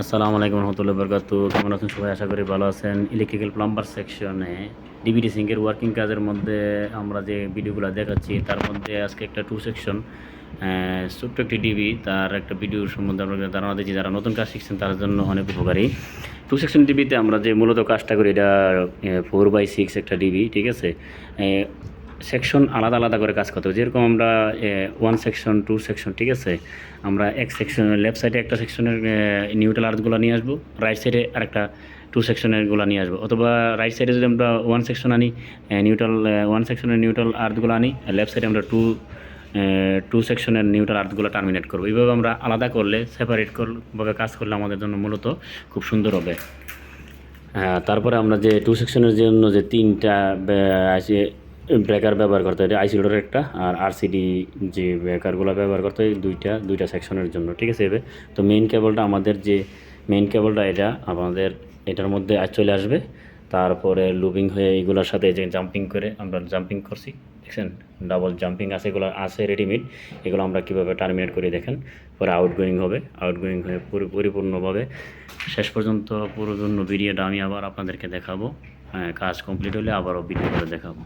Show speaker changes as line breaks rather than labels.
আসসালামু আলাইকুম রহমতুল্লাহ বরকাত কেমন আছেন সবাই? আশা করি ভালো আছেন। ইলেকট্রিক্যাল প্লাম্বার সেকশনে ডিবিডি সিঙ্কের ওয়ার্কিং কাজের মধ্যে আমরা যে ভিডিওগুলো দেখাচ্ছি, তার মধ্যে আজকে একটা টু সেকশন ছোট্ট একটি ডিবি তার একটা ভিডিও সম্বন্ধে আমরা ধারণা দিচ্ছি। যারা নতুন কাজ শিখছেন, তার জন্য অনেক উপকারী। টু সেকশন ডিবিতে আমরা যে মূলত কাজটা করি, এটা ফোর বাই সিক্স একটা ডিবি ঠিক আছে? সেকশন আলাদা আলাদা করে কাজ করতে হবে। যেরকম আমরা ওয়ান সেকশন টু সেকশন ঠিক আছে? আমরা এক সেকশন লেফট সাইডে একটা সেকশনের নিউট্রাল আর্থগুলো নিয়ে আসব রাইট সাইডে আরেকটা টু সেকশনেরগুলো নিয়ে আসব। অথবা রাইট সাইডে যদি আমরা ওয়ান সেকশন আনি নিউট্রাল ওয়ান সেকশনের নিউট্রাল আর্থগুলো আনি লেফট সাইডে আমরা টু টু সেকশনের নিউট্রাল আর্থগুলো টার্মিনেট করব। এইভাবে আমরা আলাদা করলে সেপারেট ভাবে কাজ করলে আমাদের জন্য মূলত খুব সুন্দর হবে। তারপরে আমরা যে টু সেকশনের জন্য যে তিনটা আছে ব্রেকার ব্যবহার করতে হয়। আইসিলোডের একটা, আর আরসিডি যে ব্রেকারগুলো ব্যবহার করতে হয়, দুইটা দুইটা সেকশনের জন্য, ঠিক আছে? এবার তো মেইন কেবলটা আমাদের যে মেইন কেবলটা এটা, আমাদের এটার মধ্যে চলে আসবে। তারপরে লুপিং হয়ে এগুলোর সাথে যে জাম্পিং করে আমরা জাম্পিং করছি, দেখছেন? ডাবল জাম্পিং আছে, এগুলো আছে রেডিমেড এগুলো আমরা কীভাবে টার্মিনেট করে, দেখেন? পরে আউটগোয়িং হবে। আউটগোয়িং হয়ে পুরো পরিপূর্ণভাবে শেষ পর্যন্ত পুরো জন্য ভিডিওটা আমি আবার আপনাদেরকে দেখাবো। হ্যাঁ কাজ কমপ্লিট হলে আবারও ভিডিও করে দেখাবো।